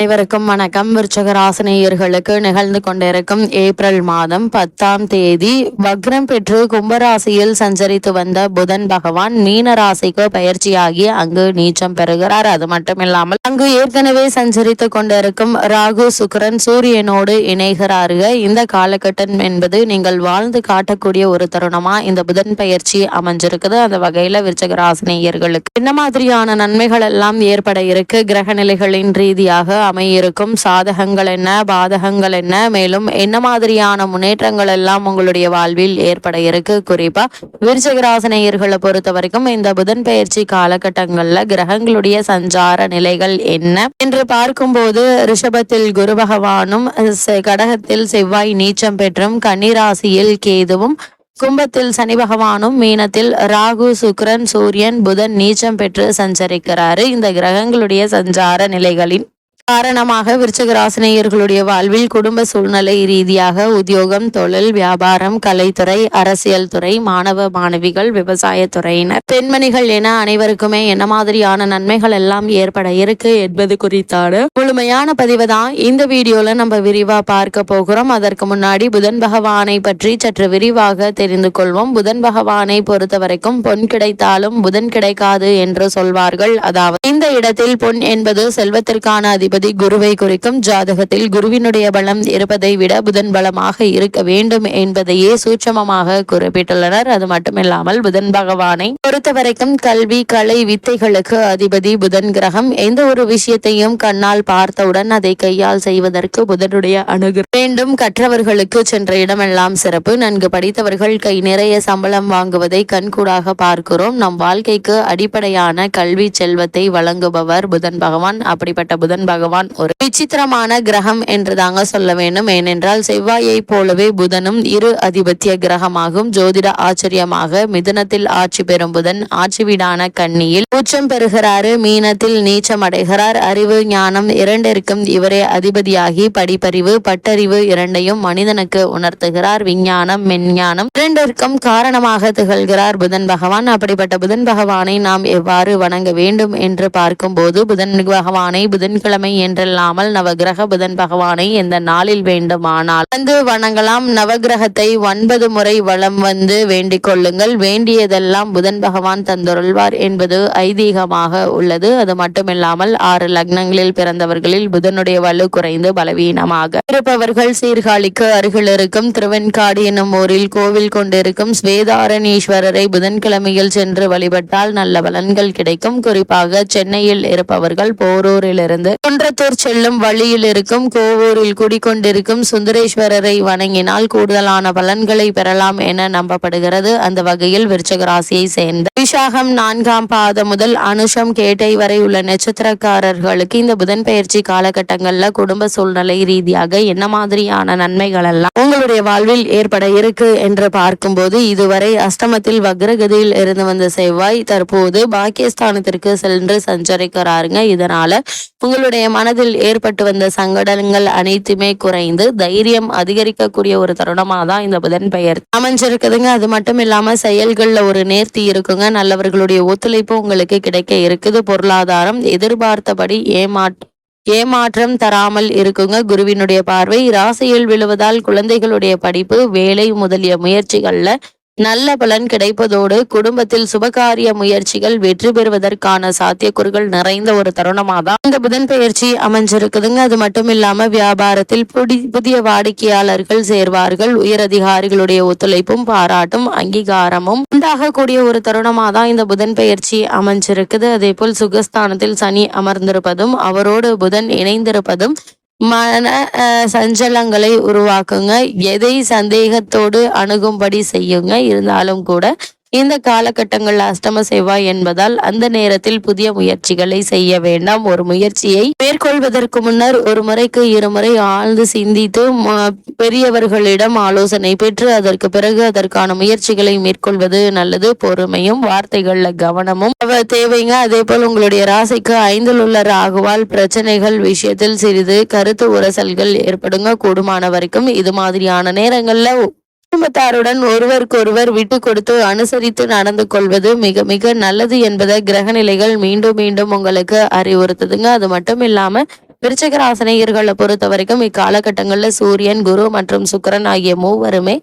அனைவருக்கும் வணக்கம். விருச்சகராசினியர்களுக்கு நிகழ்ந்து கொண்டிருக்கும் ஏப்ரல் மாதம் பத்தாம் தேதி வக்ரம் பெற்று கும்பராசியில் சஞ்சரித்து வந்த புதன் பகவான் மீன ராசிக்கு பயிற்சியாகி அங்கு நீச்சம் பெறுகிறார். அது மட்டுமில்லாமல் அங்கு ஏற்கனவே சஞ்சரித்து கொண்டிருக்கும் ராகு சுக்கிரன் சூரியனோடு இணைகிறார்கள். இந்த காலகட்டம் என்பது நீங்கள் வாழ்ந்து காட்டக்கூடிய ஒரு தருணமா? இந்த புதன் பயிற்சி அமைஞ்சிருக்குது. அந்த வகையில விருச்சகராசினியர்களுக்கு என்ன மாதிரியான நன்மைகள் எல்லாம் ஏற்பட இருக்கு? கிரக நிலைகளின் ரீதியாக அமையிருக்கும். சாதகங்கள் என்ன பாதகங்கள் என்ன மேலும் என்ன மாதிரியான முன்னேற்றங்கள் எல்லாம் உங்களுடைய வாழ்வில் ஏற்பட இருக்கு? குறிப்பா விருச்சகராசனையர்களை பொறுத்த வரைக்கும் இந்த புதன் பயிற்சி காலகட்டங்கள்ல கிரகங்களுடைய சஞ்சார நிலைகள் என்ன? என்று பார்க்கும்போது ரிஷபத்தில் குரு பகவானும் கடகத்தில் செவ்வாய் நீச்சம் பெற்றும் கன்னிராசியில் கேதுவும் கும்பத்தில் சனி பகவானும் மீனத்தில் ராகு சுக்கிரன் சூரியன் புதன் நீச்சம் பெற்று சஞ்சரிக்கிறாரு. இந்த கிரகங்களுடைய சஞ்சார நிலைகளின் காரணமாக விருச்சக ராசினியர்களுடைய வாழ்வில் குடும்ப சூழ்நிலை ரீதியாக உத்தியோகம் தொழில் வியாபாரம் கலைத்துறை அரசியல் துறை மாணவ மாணவிகள் விவசாய துறையினர் பெண்மணிகள் என அனைவருக்குமே என்ன மாதிரியான நன்மைகள் எல்லாம் ஏற்பட இருக்கு என்பது குறித்தான முழுமையான பதிவு தான் இந்த வீடியோல நம்ம விரிவா பார்க்க போகிறோம். அதற்கு முன்னாடி புதன் பகவானை பற்றி சற்று விரிவாக தெரிந்து கொள்வோம். புதன் பகவானை பொறுத்த வரைக்கும் பொன் கிடைத்தாலும் புதன் கிடைக்காது என்று சொல்வார்கள். அதாவது இந்த இடத்தில் பொன் என்பது செல்வத்திற்கான அதிபதி குருவை குறிக்கும் ஜாதகத்தில் குருவினுடைய பலம் இருப்பதை விட புதன் பலமாக இருக்க வேண்டும் என்பதையே சூட்சமமாக குறிப்பிட்டுள்ளனர். அது மட்டுமில்லாமல் புதன் பகவானை பொறுத்தவரைக்கும் கல்வி கலை வித்தைகளுக்கு அதிபதி புதன் கிரகம் எந்த ஒரு விஷயத்தையும் கண்ணால் பார்த்தவுடன் அதை கையால் செய்வதற்கு புதனுடைய அணுகு வேண்டும் கற்றவர்களுக்கு சென்ற இடமெல்லாம் சிறப்பு. நன்கு படித்தவர்கள் கை நிறைய சம்பளம் வாங்குவதை கண்கூடாக பார்க்கிறோம். நம் வாழ்க்கைக்கு அடிப்படையான கல்வி செல்வத்தை வழங்குபவர் புதன் பகவான். அப்படிப்பட்ட புதன் பகவான் ஒரு விசித்திரமான கிரகம் என்று தாங்க சொல்ல வேண்டும். ஏனென்றால் செவ்வாயை போலவே புதனும் இரு அதிபத்திய கிரகமாகும் ஜோதிட ஆச்சரியமாக மிதுனத்தில் ஆட்சி பெறும் புதன் ஆட்சி வீடான கன்னியில் உச்சம் பெறுகிறாரு. மீனத்தில் நீச்சம் அடைகிறார். அறிவு ஞானம் இரண்டிற்கும் இவரே அதிபதியாகி படிப்பறிவு பட்டறிவு இரண்டையும் மனிதனுக்கு உணர்த்துகிறார். விஞ்ஞானம் மெஞ்ஞானம் இரண்டிற்கும் காரணமாக திகழ்கிறார் புதன் பகவான். அப்படிப்பட்ட புதன் பகவானை நாம் எவ்வாறு வணங்க வேண்டும் என்று பார்க்கும்போது புதன் பகவானை புதன்கிழமை என்றில்லாமல் நவகிரக புதன் பகவானை எந்த நாளில் வேண்டுமானால் வந்து வணங்கலாம். நவகிரகத்தை ஒன்பது முறை வலம் வந்து வேண்டிக் கொள்ளுங்கள். வேண்டியதெல்லாம் புதன் பகவான் தந்துருள்வார் என்பது ஐதீகமாக உள்ளது. அது மட்டுமில்லாமல் ஆறு லக்னங்களில் பிறந்தவர்களில் புதனுடைய வலு குறைந்து பலவீனமாக இருப்பவர்கள் சீர்காழிக்கு அருகில் இருக்கும். திருவெண்காடு என்னும் ஊரில் கோவில் கொண்டிருக்கும் ஸ்வேதாரணீஸ்வரரை புதன்கிழமையில் சென்று வழிபட்டால் நல்ல பலன்கள் கிடைக்கும். குறிப்பாக சென்னையில் இருப்பவர்கள் போரூரிலிருந்து குன்றத்தூர் செல்லும் வழியில் இருக்கும் கோவூரில் குடிக்கொண்டிருக்கும் சுந்தரேஸ்வரரை வணங்கினால் கூடுதலான பலன்களை பெறலாம் என நம்பப்படுகிறது. அந்த வகையில் விருச்சக ராசியை சேர்ந்த விஷாகம் நான்காம் பாதம் முதல் அனுஷம் கேட்டை வரை உள்ள நட்சத்திரக்காரர்களுக்கு இந்த புதன் பயிற்சி காலகட்டங்கள்ல குடும்ப சூழ்நிலை ரீதியாக என்ன மாதிரியான நன்மைகள் எல்லாம் உங்களுடைய வாழ்வில் ஏற்பட இருக்கு என்று பார்க்கும்போது இதுவரை அஷ்டமத்தில் வக்ரகதியில் இருந்து வந்த செவ்வாய் தற்போது பாக்கியஸ்தானத்திற்கு சென்று சஞ்சரிக்கிறாருங்க. இதனால உங்களுடைய மனதில் ஏற்பட்டு வந்த சங்கடங்கள் அனைத்துமே குறைந்து தைரியம் அதிகரிக்கக்கூடிய ஒரு தருணமாக தான் இந்த புதன் பெயர். அமைஞ்சிருக்குதுங்க. அது மட்டும் இல்லாம செயல்கள்ல ஒரு நேர்த்தி இருக்குங்க. நல்லவர்களுடைய ஒத்துழைப்பு உங்களுக்கு கிடைக்க இருக்குது. பொருளாதாரம் எதிர்பார்த்தபடி ஏமாற்ற ஏமாற்றம் தராமல் இருக்குங்க. குருவினுடைய பார்வை ராசியில் விழுவதால் குழந்தைகளுடைய படிப்பு வேலை முதலிய முயற்சிகள்ல நல்ல பலன் கிடைப்பதோடு குடும்பத்தில் சுபகாரிய முயற்சிகள் வெற்றி பெறுவதற்கான சாத்தியக்கூறுகள் நிறைந்த ஒரு தருணமாக தான் இந்த புதன் பயிற்சி அமைஞ்சிருக்குதுங்க. அது மட்டும் இல்லாம வியாபாரத்தில் புதிய வாடிக்கையாளர்கள் சேர்வார்கள். உயர் அதிகாரிகளுடைய ஒத்துழைப்பும் பாராட்டும் அங்கீகாரமும் உண்டாகக்கூடிய ஒரு தருணமாக தான் இந்த புதன் பயிற்சி அமைஞ்சிருக்குது. அதே போல் சுகஸ்தானத்தில் சனி அமர்ந்திருப்பதும் அவரோடு புதன் இணைந்திருப்பதும் மன அஹ், சஞ்சலங்களை உருவாக்குங்க. எதை சந்தேகத்தோடு அணுகும்படி செய்யுங்க. இருந்தாலும் கூட இந்த காலகட்டங்கள் அஷ்டம செவ்வாய் என்பதால் அந்த நேரத்தில் புதிய முயற்சிகளை செய்ய வேண்டாம். ஒரு முயற்சியை மேற்கொள்வதற்கு முன்னர் ஒரு முறைக்கு இருமுறை ஆழ்ந்து சிந்தித்து பெரியவர்களிடம் ஆலோசனை பெற்று அதற்கு பிறகு அதற்கான முயற்சிகளை மேற்கொள்வது நல்லது. பொறுமையும் வார்த்தைகள்ல கவனமும். தேவைங்க. அதே போல் உங்களுடைய ராசிக்கு ஐந்தில் உள்ள ராகுவால் பிரச்சனைகள் விஷயத்தில் சிறிது கருத்து உரசல்கள் ஏற்படுங்க. கூடுமான வரைக்கும் இது மாதிரியான நேரங்கள்ல குடும்பத்தாருடன் ஒருவருக்கொருவர் விட்டு கொடுத்து அனுசரித்து நடந்து கொள்வது மிக மிக நல்லது என்பதை கிரகநிலைகள் மீண்டும் மீண்டும் உங்களுக்கு அறிவுறுத்துதுங்க. அது மட்டும் இல்லாம விருச்சிக ராசினியர்களை பொறுத்த வரைக்கும் இக்காலகட்டங்களில் சூரியன் குரு மற்றும் சுக்கிரன் ஆகிய மூவருமே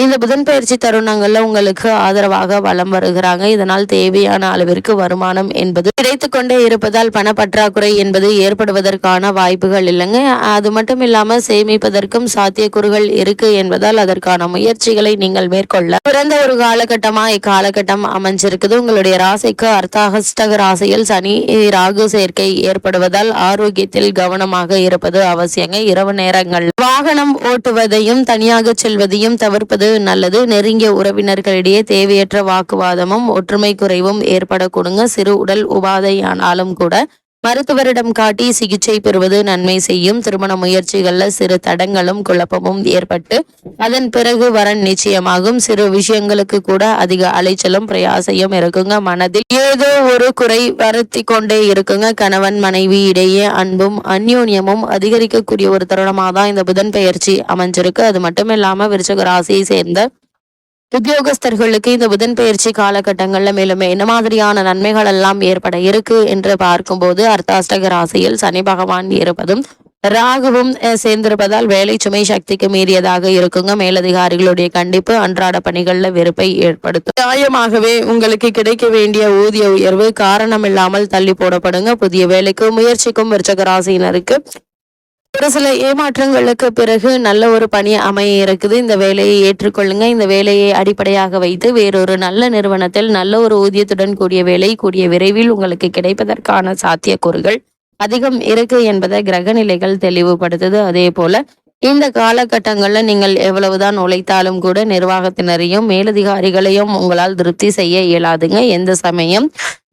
இந்த புதன் பயிற்சி தருணங்கள்ல உங்களுக்கு ஆதரவாக வலம் வருகிறாங்க. இதனால் தேவையான அளவிற்கு வருமானம் என்பது கிடைத்து கொண்டே இருப்பதால் பணப்பற்றாக்குறை என்பது ஏற்படுவதற்கான வாய்ப்புகள் இல்லைங்க. அது மட்டும் இல்லாம சேமிப்பதற்கும் சாத்தியக்கூறுகள் இருக்கு என்பதால் அதற்கான முயற்சிகளை நீங்கள் மேற்கொள்ள பிறந்த ஒரு காலகட்டமா இக்காலகட்டம் அமைஞ்சிருக்குது. உங்களுடைய ராசிக்கு அர்த்தாகஸ்டக ராசியில் சனி ராகு சேர்க்கை ஏற்படுவதால் ஆரோக்கியத்தில் கவனமாக இருப்பது அவசியங்க. இரவு நேரங்கள் வாகனம் ஓட்டுவதையும் தனியாக செல்வதையும் தவிர்ப்பது நல்லது நெருங்கிய உறவினர்களிடையே தேவையற்ற வாக்குவாதமும் ஒற்றுமை குறைவும் ஏற்படக்கூடுங்க சிறு உடல் உபாதையானாலும் கூட மருத்துவரிடம் காட்டி சிகிச்சை பெறுவது நன்மை செய்யும். திருமண முயற்சிகள்ல சிறு தடங்களும் குழப்பமும் ஏற்பட்டு அதன் பிறகு வரன் நிச்சயமாகும். சிறு விஷயங்களுக்கு கூட அதிக அலைச்சலும் பிரயாசையும் இருக்குங்க மனதில். ஏதோ ஒரு குறை வருத்தி கொண்டே இருக்குங்க. கணவன் மனைவி இடையே அன்பும் அந்யோன்யமும் அதிகரிக்கக்கூடிய ஒரு தருணமாக தான் இந்த புதன் பெயர்ச்சி அமைஞ்சிருக்கு. அது மட்டும் இல்லாம விருச்சக ராசியை சேர்ந்த உத்தியோகஸ்தர்களுக்கு இந்த புதன் பயிற்சி காலகட்டங்கள்ல மேலும் என்ன மாதிரியான நன்மைகள் எல்லாம் ஏற்பட இருக்கு என்று பார்க்கும்போது அர்த்தாஷ்டக ராசியில் சனி பகவான் இருப்பதும் ராகுவும் சேர்ந்திருப்பதால் வேலை சுமை சக்திக்கு மீறியதாக இருக்குங்க. மேலதிகாரிகளுடைய கண்டிப்பு அன்றாட பணிகள்ல வெறுப்பை ஏற்படுத்தும். நியாயமாகவே உங்களுக்கு கிடைக்க வேண்டிய ஊதிய உயர்வு காரணம் இல்லாமல் தள்ளி போடப்படுங்க. புதிய வேலைக்கு முயற்சிக்கும் விருச்சக ராசியினருக்கு ஒரு சில ஏமாற்றங்களுக்கு பிறகு நல்ல ஒரு பணி அமைய இருக்குது. இந்த வேலையை ஏற்றுக்கொள்ளுங்க. இந்த வேலையை அடிப்படையாக வைத்து வேறொரு நல்ல நிறுவனத்தில் நல்ல ஒரு ஊதியத்துடன் கூடிய வேலை கூடிய விரைவில் உங்களுக்கு கிடைப்பதற்கான சாத்தியக்கூறுகள் அதிகம் இருக்கு என்பதை கிரக நிலைகள் தெளிவுபடுத்துது. அதே போல இந்த காலகட்டங்களில் நீங்கள் எவ்வளவுதான் உழைத்தாலும் கூட நிர்வாகத்தினரையும் மேலதிகாரிகளையும் உங்களால் திருப்தி செய்ய இயலாதுங்க. எந்த சமயம்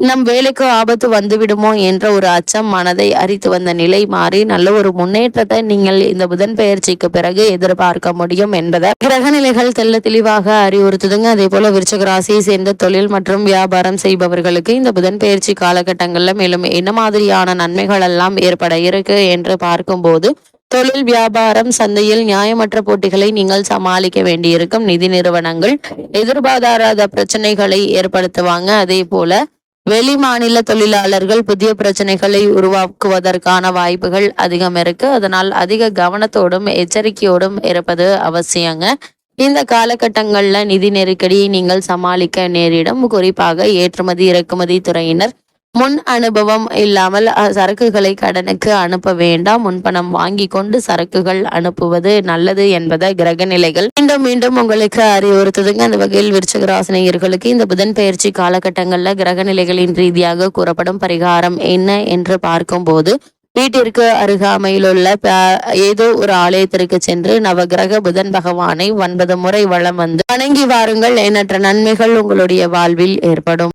நம் வேலைக்கு ஆபத்து வந்துவிடுமோ என்ற ஒரு அச்சம் மனதை அரித்து வந்த நிலை மாறி நல்ல ஒரு முன்னேற்றத்தை நீங்கள் இந்த புதன் பெயர்ச்சிக்கு பிறகு எதிர்பார்க்க முடியும் என்பதை. கிரகநிலைகள் தெல்ல தெளிவாக அறிவுறுத்துதுங்க. அதே போல விருச்சக ராசியை சேர்ந்த தொழில் மற்றும் வியாபாரம் செய்பவர்களுக்கு இந்த புதன் பெயர்ச்சி காலகட்டங்களில் மேலும் என்ன மாதிரியான நன்மைகள் எல்லாம் ஏற்பட இருக்கு என்று பார்க்கும்போது தொழில் வியாபாரம் சந்தையில் நியாயமற்ற போட்டிகளை நீங்கள் சமாளிக்க வேண்டியிருக்கும். நிதி நிறுவனங்கள் எதிர்பாராத பிரச்சனைகளை ஏற்படுத்துவாங்க. அதே போல வெளி மாநில தொழிலாளர்கள் புதிய பிரச்சனைகளை உருவாக்குவதற்கான வாய்ப்புகள் அதிகம் இருக்கு. அதனால் அதிக கவனத்தோடும் எச்சரிக்கையோடும் இருப்பது அவசியங்க. இந்த காலகட்டங்கள்ல நிதி நெருக்கடியை நீங்கள் சமாளிக்க நேரிடும். குறிப்பாக ஏற்றுமதி இறக்குமதி துறையினர் முன் அனுபவம் இல்லாமல் சரக்குகளை கடனுக்கு அனுப்ப வேண்டாம். முன்பணம் வாங்கி கொண்டு சரக்குகள் அனுப்புவது நல்லது என்பதை கிரக நிலைகள் மீண்டும் மீண்டும் உங்களுக்கு அறிவுறுத்துதுங்க. அந்த வகையில் விருச்சக ராசினியர்களுக்கு இந்த புதன் பயிற்சி காலகட்டங்கள்ல கிரக நிலைகளின் ரீதியாக கூறப்படும் பரிகாரம் என்ன என்று பார்க்கும்போது வீட்டிற்கு அருகாமையில் உள்ள ஏதோ ஒரு ஆலயத்திற்கு சென்று நவகிரக புதன் பகவானை ஒன்பது முறை வளம் வந்து வணங்கி வாருங்கள். எண்ணற்ற நன்மைகள் உங்களுடைய வாழ்வில் ஏற்படும்.